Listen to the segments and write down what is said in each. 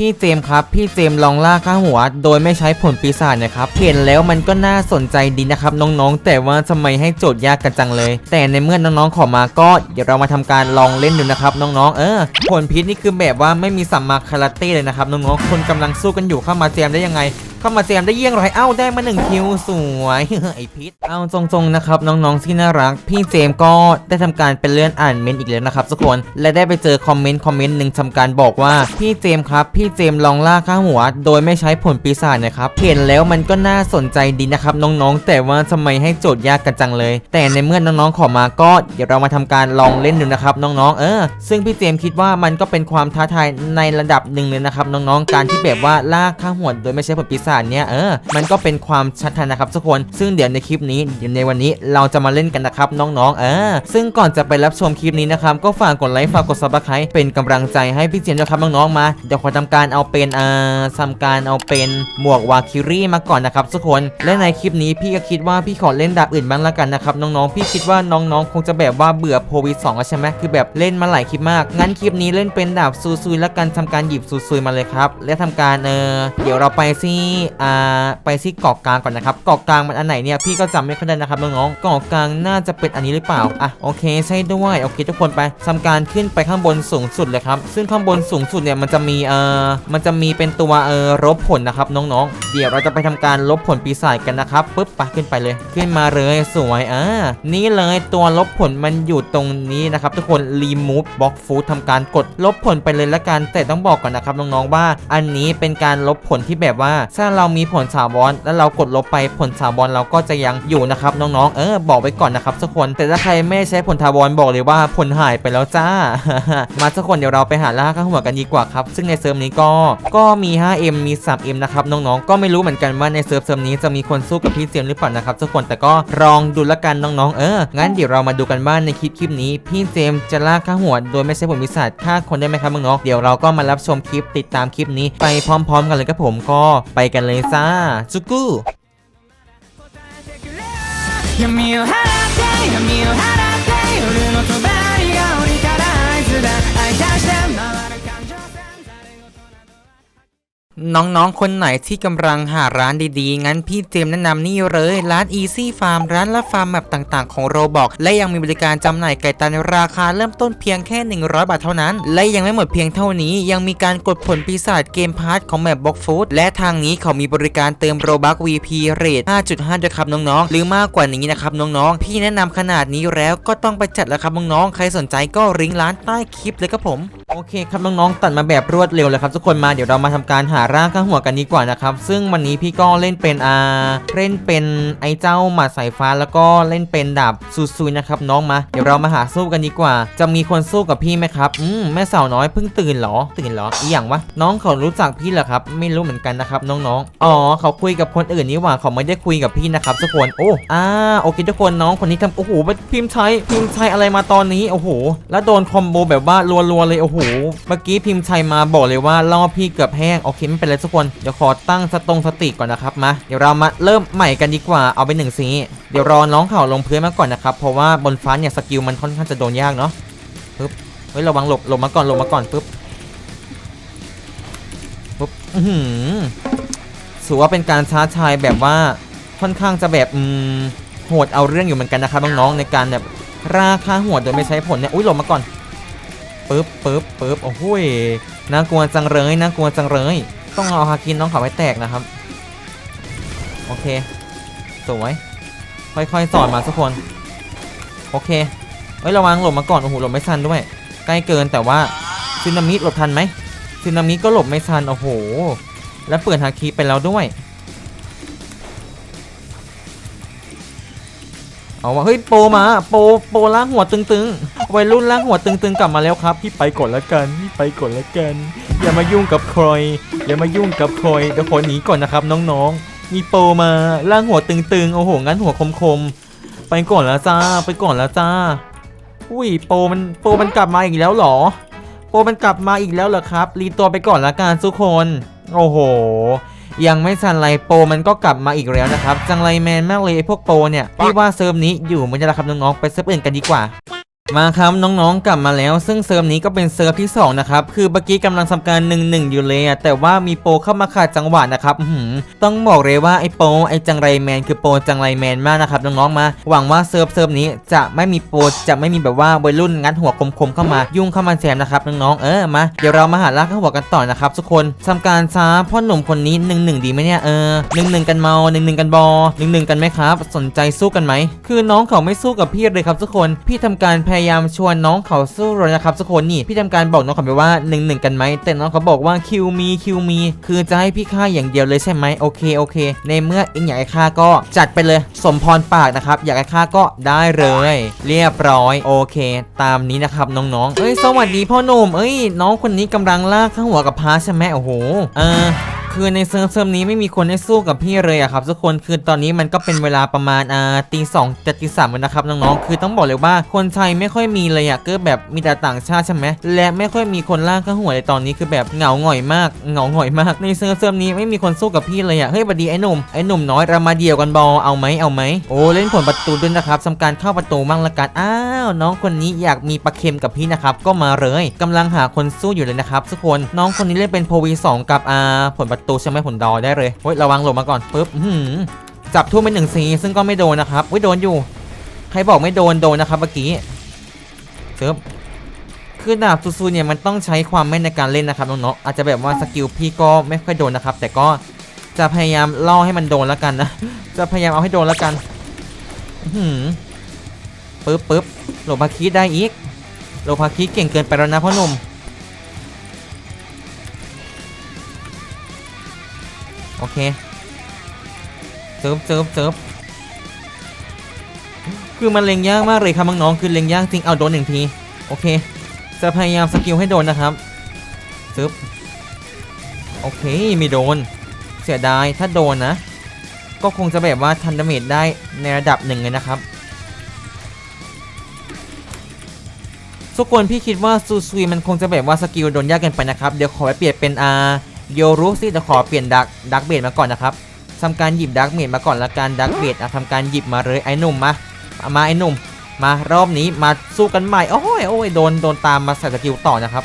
พี่เจมครับ พี่เจมลองล่าข้าหัว โดยไม่ใช้ผลปีศาจนะครับเห็นแล้วมันก็น่าสนใจดีนะครับน้องๆ แต่ว่าทำไมให้โจทย์ยากกันจังเลย แต่ในเมื่อน้องๆขอมาก็เดี๋ยวเรามาทำการลองเล่นดูนะครับน้องๆ เออ ผลพิษนี่คือแบบว่าไม่มีสัมมาคาราเต้เลยนะครับน้องๆ คนกำลังสู้กันอยู่เข้ามาเจมได้ยังไง เข้ามาเจมได้เยี่ยงไรเอ้าได้มาหนึ่งคิวสวยไอพิษเอาตรงๆนะครับน้องๆที่น่ารัก พี่เจมก็ได้ทำการเป็นเลื่อนอ่านเมนต์อีกแล้วนะครับทุกคนและได้ไปเจอคอมเมนต์คอมเมนต์หนึ่งทำการบอกว่าพี่เจมครับ พี่เจมลองล่าค่าหัว โดยไม่ใช้ผลปีศาจนะครับเห็นแล้วมันก็น่าสนใจดีนะครับน้องๆ แต่ว่าทำไมให้โจทย์ยากกันจังเลย แต่ในเมื่อน้องๆขอมาก็เดี๋ยวเรามาทำการลองเล่นดูนะครับน้องๆเออ ซึ่งพี่เจมคิดว่ามันก็เป็นความท้าทายในระดับหนึ่งเลยนะครับน้องๆการที่แบบว่าล่าค่าหัวโดยไม่ใช้ผลปีศาจเนี่ยเออ มันก็เป็นความชัดทันนะครับทุกคน ซึ่งเดี๋ยวในคลิปนี้เดี๋ยวในวันนี้เราจะมาเล่นกันนะครับน้องๆ เออ ซึ่งก่อนจะไปรับชมคลิปนี้นะครับก็ฝากกดไลค์ฝากกดซับสไครต์เป็นกำลังใจให้พี่เจมส์นะครับน้องๆ มา เดี๋ยวขอทำการเอาเป็นอ่าทำการเอาเป็นหมวกวาคิรี่มาก่อนนะครับทุกคน และในคลิปนี้พี่ก็คิดว่าพี่ขอเล่นดาบอื่นบ้างละกันนะครับน้องๆ พี่คิดว่าน้องๆ คงจะแบบว่าเบื่อโพวิสองล้วใช่ไหมคือแบบเล่นมาหลายคลิปมาก งั้นคลิปนี้เล่นเป็นดาบซูซุยละกันทำการหยิบซูซุยมาเลยครับ และทำการเออเดี๋ยวเราไปที่อ่าไปที่เกาะกลางก่อนนะครับเกาะกลางมันอันไหนเนี่ยพี่ก็จำไม่ค่อยได้นะครับน้องๆเกาะกลางน่าจะเป็นอันนี้หรือเปล่าอะโอเคใช่ด้วยโอเคทุกคนไปทำการขึ้นไปข้างบนสูงสุดเลยครับซึ่งข้างบนสูงสุดเนี่ยมันจะมีเอ่อมันจะมีเป็นตัวเอ่อลบผลนะครับน้องๆ เดี๋ยวเราจะไปทำการลบผลปีศาจกันนะครับปุ๊บไปขึ้นไปเลย ขึ้นมาเลยสวยอ่านี่เลยตัวลบผลมันอยู่ตรงนี้นะครับทุกคน remove box food ทำการกดลบผลไปเลยละกันแต่ต้องบอกก่อนนะครับน้องๆว่า อันนี้เป็นการลบผลที่แบบว่าถ้าาเรามีผลสาวรแล้วเรากดลบไปผลสาวรเราก็จะยังอยู่นะครับน้องๆ เออบอกไว้ก่อนนะครับทุกคนแต่ถ้าใครไม่ใช้ผลทาวรบอกเลยว่าผลหายไปแล้วจ้า มาทุกคนเดี๋ยวเราไปหาล่าข้างหัวกันดีกว่าครับ ซึ่งในเซิร์ฟนี้ก็ก็มี 5M มี 3M นะครับน้องๆ ก็ไม่รู้เหมือนกันว่าในเซิร์ฟเซิร์ฟนี้จะมีคนสู้กับพี่เจมส์หรือเปล่านะครับทุกคนแต่ก็ลองดูละกันน้องๆ เออ งั้นเดี๋ยวเรามาดูกันว่าในคลิปคลิปนี้ พี่เจมส์จะล่าข้าหัวโดยไม่ใช่ผลวิสัชฆ่าคนได้ไหมครับน้องๆเดี๋ยวเราก็มารับชมคลิปติดตามคลิปนี้ไปพร้อม ๆ กันเลยครับผมก็ไปกเลยจ้าจุกู 闇を払って闇を払って น้องๆ คนไหนที่กำลังหาร้านดีๆ งั้นพี่เจมแนะนำนี่เลย ร้าน Easy Farm ร้านรับฟาร์มแบบต่างๆ ของโรบอกและยังมีบริการจำหน่ายไก่ตาในราคาเริ่มต้นเพียงแค่ 100 บาทเท่านั้น และยังไม่หมดเพียงเท่านี้ ยังมีการกดผลปีศาจเกมพาร์ทของแบบบ็อกฟูดและทางนี้เขามีบริการเติมโรบัก VP เรท5.5ด้วยครับน้องๆ หรือมากกว่านี้นะครับน้องๆ พี่แนะนำขนาดนี้แล้วก็ต้องไปจัดแล้วครับน้องๆ ใครสนใจก็ริงก์ร้านใต้คลิปเลยครับผมโอเคครับน้องๆตัดมาแบบรวดเร็วเลยครับทุกคนมาเดี๋ยวเรามาทำการหาร่างข้างหัวกันดีกว่านะครับซึ่งวันนี้พี่ก็เล่นเป็นอาเล่นเป็นไอ้เจ้าหมาสายฟ้าแล้วก็เล่นเป็นดาบซูซุยนะครับน้องมา เดี๋ยวเรามาหาสู้กันดีกว่า จะมีคนสู้กับพี่ไหมครับอืมแม่สาวน้อยเพิ่งตื่นเหรอ ตื่นเหรออีหยังวะน้องเขารู้จักพี่เหรอครับ ไม่รู้เหมือนกันนะครับน้องๆอ๋อเขาคุยกับคนอื่นนี่หว่าเขาไม่ได้คุยกับพี่นะครับทุกคนโอ้อ่าโอเคทุกคนน้องคนนี้ทำโอ้โหพิมพ์ใช้พิมพ์ใช้อะไรมาตอนนี้โอ้โหแล้วโดนคอมโบแบบว่ารัวๆเลยโอ้โหเมื่อกี้พิมพ์ชัยมาบอกเลยว่าล่อพี่เกือบแห้งโอเคไม่เป็นไรทุกคนเดี๋ยวขอตั้งสตงสติก่อนนะครับมาเดี๋ยวเรามาเริ่มใหม่กันดีกว่าเอาไปหนึ่งสีเดี๋ยวรอน้องเข่าลงพื้นมาก่อนนะครับเพราะว่าบนฟ้าเนี่ยสกิลมันค่อนข้างจะโดนยากเนาะปึ๊บเฮ้ยระวังหลบหลบมาก่อนหลบมาก่อนปึ๊บปุ๊บอือหือถือว่าเป็นการช้าชายแบบว่าค่อนข้างจะแบบอืมโหดเอาเรื่องอยู่เหมือนกันนะครับน้องๆในการแบบราคาหัวโดยไม่ใช้ผลเนี่ยอุ้ยหลบมาก่อน ปึ๊บปึ๊บปึ๊บโอ้โหน่ากลัวจังเลยน่ากลัวจังเลย ต้องเอาฮาคินน้องเขาไว้แตกนะครับ โอเค สวย ค่อยๆสอนมาทุกคน โอเคเฮ้ยระวังหลบมาก่อน โอ้โหหลบไม่ทันด้วย ใกล้เกินแต่ว่าซึนามิหลบทันไหมซึนามิก็หลบไม่ทัน โอ้โห แล้วเปิดฮาคิไปแล้วด้วย เอาวะเฮ้ยโปรมาโปรโปรล่างหัวตึงๆวัยรุ่นล่างหัวตึงๆกลับมาแล้วครับพี่ไปก่อนละกันพี่ไปก่อนละกัน อย่ามายุ่งกับใครอย่ามายุ่งกับใครเดี๋ยวขอหนีก่อนนะครับน้องๆ มีโปรมาล่างหัวตึงๆโอ้โหงั้นหัวคมๆ ไปก่อนล้วจ้าไปก่อนล้วจ้าอุ้ยโปรมันโปรมันกลับมาอีกแล้วหรอ โปรมันกลับมาอีกแล้วเหรอครับ รีตัวไปก่อนละกันทุกคน โอ้โห ยังไม่ทันไรโปรมันก็กลับมาอีกแล้วนะครับ จังไรแมนมากเลยไอ้พวกโปรเนี่ยพี่ว่าเซิร์ฟนี้อยู่เหมันจะละครับน้องๆไปเซิร์ฟอื่นกันดีกว่า มาครับน้องๆกลับมาแล้ว ซึ่งเซิร์ฟนี้ก็เป็นเซิร์ฟที่ 2 นะครับ คือเมื่อกี้กำลังทำการ 1 1 อยู่เลยอะแต่ว่ามีโปเข้ามาขาดจังหวะนะครับต้องบอกเลยว่าไอ้โปไอ้จังไรแมนคือโปจังไรแมนมากนะครับน้องๆมา หวังว่าเซิร์ฟเซิร์ฟนี้จะไม่มีโปจะไม่มีแบบว่าวัยรุ่นงัดหัวคมๆเข้ามายุ่งเข้ามาแซมนะครับน้องๆเออมาเดี๋ยวเรามาหาลากข้าหัวกันต่อนะครับทุกคนทำการช้าพ่อหนุ่มคนนี้1นดีไหมเนี่ยเออหนึ่งหนึ่งกันเมาหนึ่งหนึ่งกันบอหนึ่งหนึ่งกันไหมครับ สนใจสู้กันไหมคือน้องเขาไม่สู้กับพี่เลยครับทุกคนพี่ทำการพยายามชวนน้องเขาสู้เลยนะครับทุกคนนี่พี่ทำการบอกน้องเขาไปว่าหนึ่งหนึ่งกันไหมแต่น้องเขาบอกว่าคิวมีคิวมีคือจะให้พี่ฆ่าอย่างเดียวเลยใช่ไหมโอเคโอเค ในเมื่อเองอยากให้ฆ่าก็จัดไปเลยสมพรปากนะครับอยากให้ฆ่าก็ได้เลย เรียบร้อยโอเค ตามนี้นะครับน้องๆเอ้ยสวัสดีพ่อหนุ่มเอ้ยน้องคนนี้กำลังลากข้างหัวกับพาใช่ไหมโอ้โหเออ คือในเซิร์ฟเซิร์ฟนี้ไม่มีคนให้สู้กับพี่เลยอะครับทุกคนคือตอนนี้มันก็เป็นเวลาประมาณอ่าตีสองจะตีสามแล้วนะครับน้องๆคือต้องบอกเลยว่าคนไทยไม่ค่อยมีเลยอะก็แบบมีแต่ต่างชาติใช่ไหมและไม่ค่อยมีคนล่างข้าหัวเลยตอนนี้คือแบบเหงาหงอยมากเหงาหงอยมากในเซิร์ฟเซิร์ฟนี้ไม่มีคนสู้กับพี่เลยอะเฮ้ยบดีไอ้หนุ่มไอ้หนุ่มน้อยเรามาเดียวกันบอลเอาไหมเอาไหมโอ้เล่นผลประตูด้วยนะครับทำการเข้าประตูมั่งละกันอ้าวน้องคนนี้อยากมีปลาเค็มกับพี่นะครับก็มาเลยกำลังหาคนสู้อยู่เลยนะครับทุกคนน้องคนนี้เล่นเป็นโพวีสองกับอ่าผลประตูใช่ไหมผลดอได้เลยเฮ้ยระวังหลบมาก่อนปุ๊บจับทุ่มไปหนึ่งซีซึ่งก็ไม่โดนนะครับเฮ้ยโดนอยู่ใครบอกไม่โดนโดนนะครับเมื่อกี้เซิร์ฟคือดาบซูๆเนี่ยมันต้องใช้ความแม่นในการเล่นนะครับน้องๆอาจจะแบบว่าสกิลพี่ก็ไม่ค่อยโดนนะครับ แต่ก็จะพยายามล่อให้มันโดนแล้วกันนะจะพยายามเอาให้โดนแล้วกันหือปึ๊บปึ๊บโลภาคีได้อีกโลภาคีเก่งเกินไปแล้วนะพ่อหนุ่ม โอเคเซิร์ฟเซิร์ฟเซิร์ฟคือมันเล็งยากมากเลยครับน้องๆคือเล็งยากจริงเอาโดนหนึ่งทีโอเคจะพยายามสกิลให้โดนนะครับเซิร์ฟโอเคไม่โดน เสียดายถ้าโดนนะ ก็คงจะแบบว่าทันดาเมจได้ในระดับหนึ่งเลยนะครับทุกคนพี่คิดว่าซูซุยมันคงจะแบบว่าสกิลโดนยากเกินไปนะครับ เดี๋ยวขอไปเปลี่ยนเป็นอา โยรุสิจะขอเปลี่ยนดักดักเบดมาก่อนนะครับทำการหยิบดักเบดมาก่อนละกันดักเบดทำการหยิบมาเลยไอ้หนุ่มมามาไอ้หนุ่ม มารอบนี้มาสู้กันใหม่โอ้ยโอ้ยโดนโดนตามมาใส่สกิลต่อนะครับ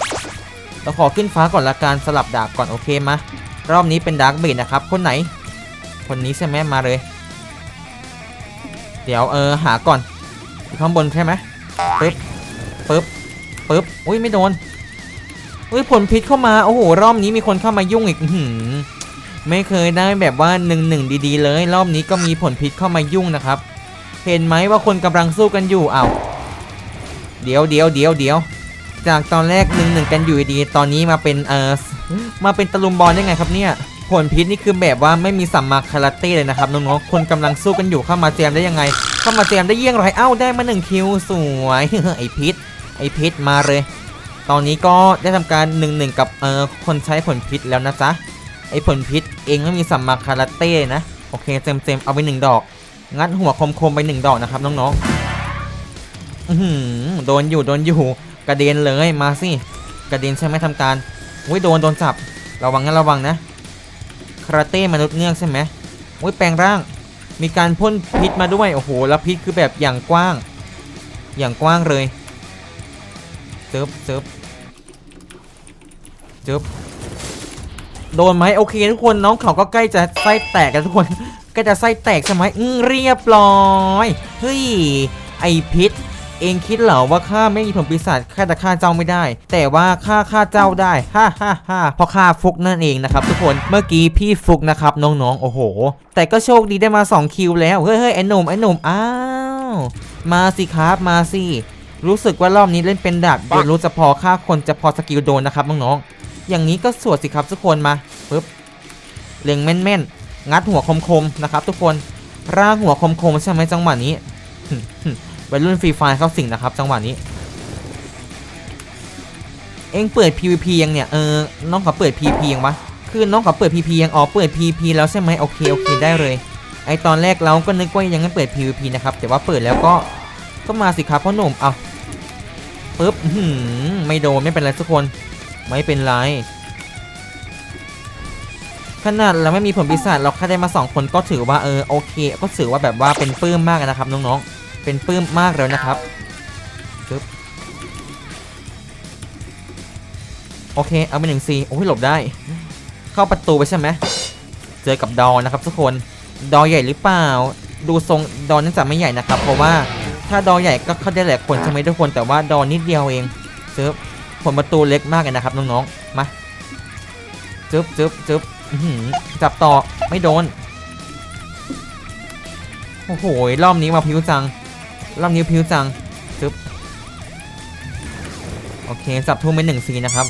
เราขอขึ้นฟ้าก่อนละกันสลับดาบก่อนโอเคมารอบนี้เป็นดักเบดนะครับ คนไหน คนนี้ใช่ไหมมาเลย เดี๋ยวเออหาก่อนข้างบนใช่ไหมปึ๊บปึ๊บปึ๊บอุ้ยไม่โดน อุ้ยผลพิษเข้ามา โอ้โห รอบนี้มีคนเข้ามายุ่งอีกหือไม่เคยได้แบบว่าหนึ่งหนึ่งดีๆ เลย รอบนี้ก็มีผลพิษเข้ามายุ่งนะครับ เห็นไหมว่าคนกำลังสู้กันอยู่เอ้าเดี๋ยวเดี๋ยวเดี๋ยวเดี๋ยวจากตอนแรกหนึ่งหนึ่งกันอยู่ดี ตอนนี้มาเป็นเออมาเป็นตะลุมบอลได้ไงครับเนี่ย ผลพิษนี่คือแบบว่าไม่มีสัมมาคาราเต้เลยนะครับน้องๆ คนกำลังสู้กันอยู่เข้ามาแจมได้ยังไง เข้ามาแจมได้เยี่ยงไรเอ้าได้มาหนึ่งคิวสวยไอพิษไอพิษมาเลย ตอนนี้ก็ได้ทำการหนึ่งหนึ่งกับเอ่อคนใช้ผลพิษแล้วนะจ๊ะไอ้ผลพิษเองไม่มีสัมมาคาราเต้นะโอเคเต็มเต็มเอาไปหนึ่งดอก งัดหัวคมๆไปหนึ่งดอกนะครับน้องๆอือหือโดนอยู่โดนอยู่กระเด็นเลยมาสิกระเด็นใช่ไหมทำการอุ้ยโดนโดนจับระวังนะระวังนะคาราเต้มนุษย์เงือกใช่ไหมโอ้ยแปลงร่าง มีการพ่นพิษมาด้วยโอ้โหแล้วพิษคือแบบอย่างกว้าง อย่างกว้างเลยเซิร์ฟเซิร์ฟ เซิร์ฟโดนไหมโอเคทุกคนน้องเขาก็ใกล้จะไส้แตกกันทุกคนใกล้จะไส้แตกใช่ไหมอืมเรียบร้อยเฮ้ยไอพิษเองคิดเหรอว่าข้าไม่มีผลปีศาจข้าจะฆ่าเจ้าไม่ได้ แต่ว่าข้าฆ่าเจ้าได้ฮ่าฮ่าฮ่าเพราะข้าฟุกนั่นเองนะครับทุกคนเมื่อกี้พี่ฟุกนะครับน้องๆโอ้โห แต่ก็โชคดีได้มา 2 คิวแล้วเฮ้ยเฮ้ยไอ้หนุ่มไอ้หนุ่มอ้าวมาสิครับมาสิรู้สึกว่ารอบนี้เล่นเป็นดาบเดี๋ยวรู้จะพอฆ่าคนจะพอสกิลโดนนะครับน้องๆ อย่างนี้ก็สวดสิครับทุกคนมาปึ๊บเล็งแม่นๆงัดหัวคมๆนะครับทุกคนร่างหัวคมๆใช่ไหมจังหวะนี้วัยรุ่นฟรีไฟเข้าสิงนะครับ จังหวะนี้ เอ็งเปิด PVP ยังเนี่ยเออน้องเขาเปิด PVP ยังวะคือน้องเขาเปิด PVP ยังอ๋อเปิด PVP แล้วใช่ไหมโอเคโอเคได้เลย ไอตอนแรกเราก็นึกว่ายังไม่เปิด PVP นะครับแต่ว่าเปิดแล้วก็ก็มาสิครับพ่อหนุ่มเอาปึ๊บไม่โดนไม่เป็นไรทุกคน ไม่เป็นไร ขนาดเราไม่มีผลปีศาจเราแค่ได้มาสองคนก็ถือว่าเออโอเค ก็ถือว่าแบบว่าเป็นปลื้มมากนะครับน้องๆ เป็นปลื้มมากแล้วนะครับซึบโอเค เอาไปหนึ่งซีโอ้ยหลบได้ เข้าประตูไปใช่ไหมเจอกับดอนะครับทุกคน ดอใหญ่หรือเปล่า ดูทรงดอน่าจะไม่ใหญ่นะครับ เพราะว่าถ้าดอใหญ่ก็เข้าได้หลายคนใช่ไหมทุกคนแต่ว่าดอนิดเดียวเองซึบ ผลประตูเล็กมากเลยนะครับน้องๆ มาจึ๊บจึ๊บจึ๊บจับต่อไม่โดน โอ้โห รอบนี้มาพิวจัง รอบนี้พิวจังจึบโอเค จับทุ่มไปหนึ่งซีนะครับ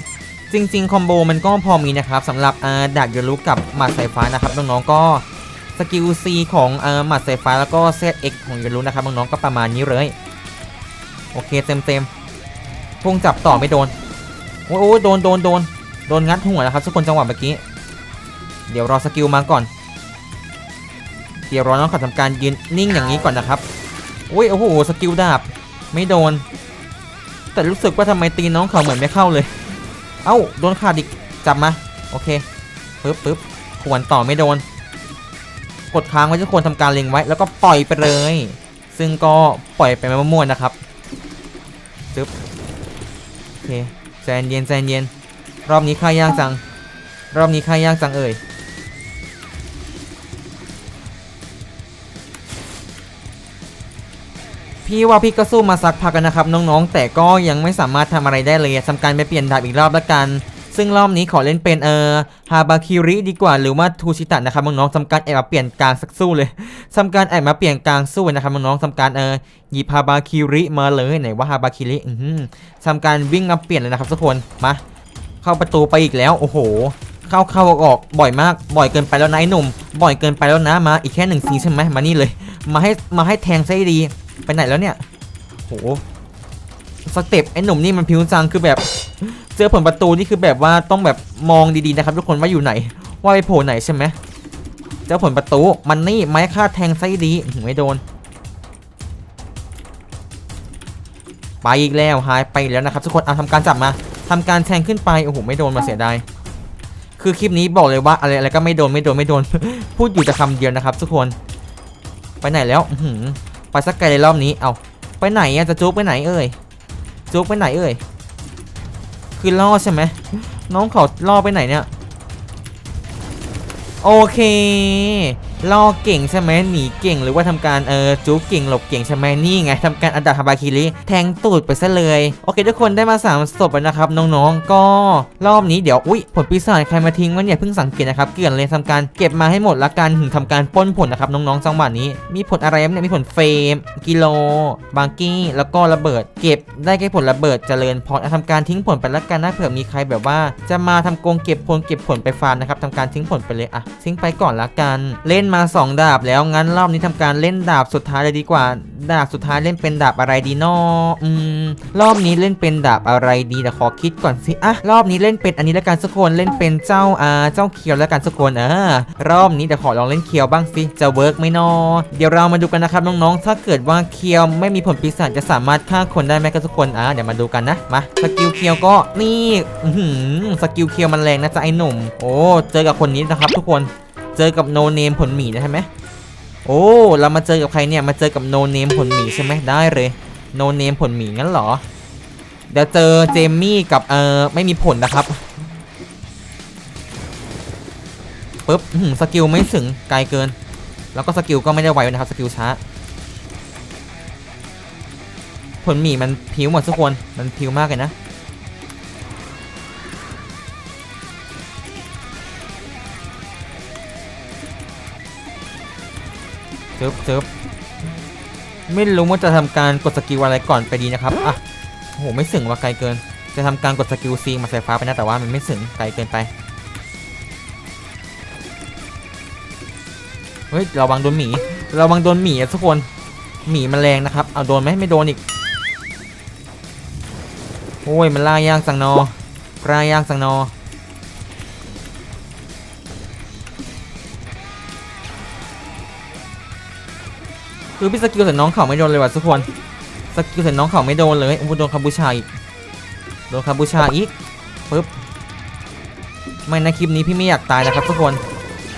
จริง ๆ คอมโบมันก็พอมีนะครับสำหรับอ่าดาบยรุกับหมัดสายฟ้านะครับน้องๆ ก็สกิล C ของหมัดสายฟ้าแล้วก็ ZX ของยรุนะครับน้องๆ ก็ประมาณนี้เลย โอเคเต็มเต็มๆพุ่งจับต่อไม่โดน อ้ยโอ้ยโดนโดนโดนโดนงัดหัวนะครับทุกคนจังหวะเมื่อกี้ เดี๋ยวรอสกิลมาก่อน เดี๋ยวรอน้องเขอทำการยืนนิ่งอย่างนี้ก่อนนะครับอุ้ยโอ้โหสกิลดาบไม่โดน แต่รู้สึกว่าทำไมตีน้องเขาเหมือนไม่เข้าเลย เอ้าโดนขาดอีกจับมาโอเคปึ๊บปึ๊บขวนต่อไม่โดน กดค้างไว้ทุกคนทำการเล็งไว้ แล้วก็ปล่อยไปเลย ซึ่งก็ปล่อยไปมั่วๆนะครับจึ๊บโอเค ใจเย็นใจเย็น รอบนี้ค่ายากจัง รอบนี้ค่ายากจังเอ่ยพี่ว่าพี่ก็สู้มาสักพักกันนะครับ น้องๆ แต่ก็ยังไม่สามารถทำอะไรได้เลยทำการไปเปลี่ยนดาบอีกรอบละกัน ซึ่งรอบนี้ขอเล่นเป็นเอ่อฮาบาคิริดีกว่าหรือว่าทูชิตะนะครับน้องๆทำการแอบมาเปลี่ยนกลางสักสู้เลยทำการแอบมาเปลี่ยนกลางสู้นะครับน้องๆทำการเอ่อหยิบฮาบาคิริมาเลยไหนว่าฮาบาคิริอือหือทำการวิ่งมาเปลี่ยนเลยนะครับทุกคนมาเข้าประตูไปอีกแล้วโอ้โห เข้าเข้าออกบ่อยมากบ่อยเกินไปแล้วนะไอ้หนุ่ม บ่อยเกินไปแล้วนะมาอีกแค่หนึ่งซีใช่ไหมมานี่เลย มาให้มาให้แทงซะดีไปไหนแล้วเนี่ยโห สเต็ปไอ้หนุ่มนี่มันพิวจังคือแบบเจอผลประตูนี่คือแบบว่าต้องแบบมองดีๆนะครับ ทุกคนว่าอยู่ไหน ว่าไปโผล่ไหนใช่ไหมเจอผลประตูมันนี่ไม้ค่าแทงซะให้ดีอื้อหือไม่โดน ไปอีกแล้วหายไปแล้วนะครับ ทุกคนเอาทำการจับมาทำการแทงขึ้นไปโอ้โหไม่โดนมาเสียดายคือคลิปนี้บอกเลยว่าอะไรอะไรก็ไม่โดนไม่โดนไม่โดน พูดอยู่แต่คำเดียวนะครับ ทุกคน ไปไหนแล้วอืไปสักไกลเลยรอบนี้เอาไปไหนอะจะจุกไปไหนเอ่ย จุกไปไหนเอ่ยคือล่อใช่ไหมน้องเขาล่อไปไหนเนี่ย โอเค ล่อเก่งใช่ไหมหนีเก่งหรือว่าทำการเออจุกเก่งหลบเก่งใช่ไหมนี่ไงทำการอันดับฮาบาคิริแทงตูดไปซะเลยโอเค ทุกคนได้มาสามศพแล้วนะครับน้องๆ ก็รอบนี้เดี๋ยวอุ้ยผลปีศาจใครมาทิ้งวะเนี่ยเพิ่งสังเกตนะครับเกลื่อนเลยทำการเก็บมาให้หมดละกันถึงทำการป้นผลนะครับน้องๆจังหวะนี้ มีผลอะไรเนี่ยมีผลเฟรมกิโลบางกี้แล้วก็ระเบิด เก็บได้แค่ผลระเบิดเจริญพรอะทำการทิ้งผลไปละกันนะเผื่อมีใครแบบว่า จะมาทำโกงเก็บผลเก็บผลไปฟาร์มนะครับทำการทิ้งผลไปเลยอะทิ้งไปก่อนละกันเล่นมาสองดาบแล้วงั้นรอบนี้ทำการเล่นดาบสุดท้ายเลยดีกว่า ดาบสุดท้ายเล่นเป็นดาบอะไรดีนออืมรอบนี้เล่นเป็นดาบอะไรดีแต่ขอคิดก่อนสิอะรอบนี้เล่นเป็นอันนี้ละกันสักคนเล่นเป็นเจ้าอ่าเจ้าเคียวละกันสักคนเออรอบนี้เดี๋ยวขอลองเล่นเคียวบ้างสิจะเวิร์กไหมนอเดี๋ยวเรามาดูกันนะครับน้องๆถ้าเกิดว่าเคียวไม่มีผลปีศาจจะสามารถฆ่าคนได้ไหมครับทุกคนอะเดี๋ยวมาดูกันนะมาสกิลเคียวก็นี่อือหือสกิลเคียวมันแรงนะจ๊ะไอ้หนุ่ม โอ้เจอกับคนนี้นะครับทุกคน เจอกับโนเนมผลหมีนะใช่ไหมโอ้ เรามาเจอกับใครเนี่ย มาเจอกับโนเนมผลหมีใช่ไหมได้เลย โนเนมผลหมีงั้นเหรอ เดี๋ยวเจอเจมมี่กับเออไม่มีผลนะครับปึ๊บสกิลไม่ถึงไกลเกิน แล้วก็สกิลก็ไม่ได้ไวนะครับสกิลช้า ผลหมีมันพิวหมดทุกคน มันพิวมากเลยนะ เจิบเจิบไม่รู้ว่าจะทำการกดสกิลอะไรก่อนไปดีนะครับอะโอ้โหไม่สึงว่าไกลเกิน จะทำการกดสกิลซีมาใสายฟ้าไปนะแต่ว่ามันไม่สึงไกลเกินไปเฮ้ยระวังโดนหมีระวังโดนหมีอะทุกคนหมีมันแรงนะครับเอาโดนไหมไม่โดนอีกโอ้ยมันล่ายากสังนอล่ายากสังนอ คือพี่สกิลใส่น้องเขาไม่โดนเลยว่ะทุกคนสกิลใส่น้องเขาไม่โดนเลยโอ้โหโดนคาบูชาอีกโดนคาบูชาอีกปึ๊บไม่นะคลิปนี้พี่ไม่อยากตายนะครับทุกคน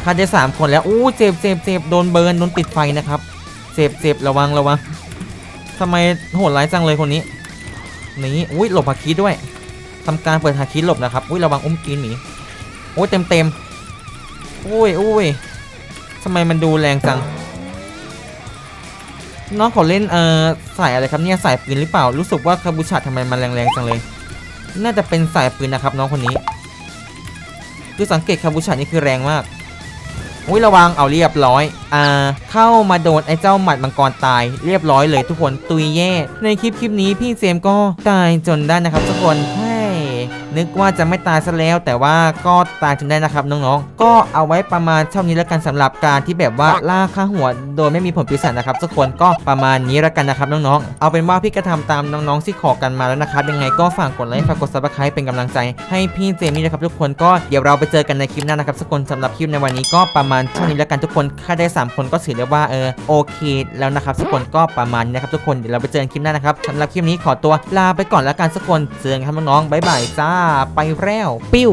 ฆ่าได้สามคนแล้วอู้เจ็บเจ็บเจ็บโดนเบิร์นโดนติดไฟนะครับเจ็บเจ็บระวังระวังทำไมโหดร้ายจังเลยคนนี้นี่อุ้ยหลบฮาคิด้วยทำการเปิดฮาคิหลบนะครับอุ้ยระวังอุ้มกินหมีโอ้ยเต็มเต็มอุ้ยอุ้ยทำไมมันดูแรงจัง น้องขอเล่นเอ่อสายอะไรครับเนี่ยสายปืนหรือเปล่า รู้สึกว่าคาบูชาทำไมมันแรงๆจังเลย น่าจะเป็นสายปืนนะครับน้องคนนี้ คือสังเกตคาบูชานี่คือแรงมากอุ้ยระวังเอาเรียบร้อยอ่าเข้ามาโดนไอ้เจ้าหมัดมังกรตายเรียบร้อยเลยทุกคนตุยแย่ ในคลิปคลิปนี้พี่เซมก็ตายจนได้นะครับทุกคนเฮ้ย นึกว่าจะไม่ตายซะแล้ว แต่ว่าก็ตายจนได้นะครับน้องๆ ก็เอาไว้ประมาณเท่านี้แล้วกันสำหรับการที่แบบว่าล่าค่าหัวโดยไม่มีผลปีศาจนะครับทุกคนก็ประมาณนี้แล้วกันนะครับน้องๆ เอาเป็นว่าพี่ก็ทำตามน้องๆที่ขอกันมาแล้วนะครับยังไงก็ฝากกดไลค์ฝากกดซับสไครป์เป็นกำลังใจให้พี่เจมี่นะครับทุกคนก็เดี๋ยวเราไปเจอกันในคลิปหน้านะครับทุกคนสำหรับคลิปในวันนี้ก็ประมาณเท่านี้แล้วกันทุกคนแค่ได้สามคนก็ถือได้ว่าเออโอเค แล้วนะครับทุกคนก็ประมาณนี้นะครับทุกคนเดี๋ยวเราไปเจอกันคลิปหน้านะครับสำหรับคลิปนี้ขอตัวลาไปก่อนแล้วกันทุกคนเจอกันครับน้องๆบ๊ายบายจ้าไปแล้วปิ้ว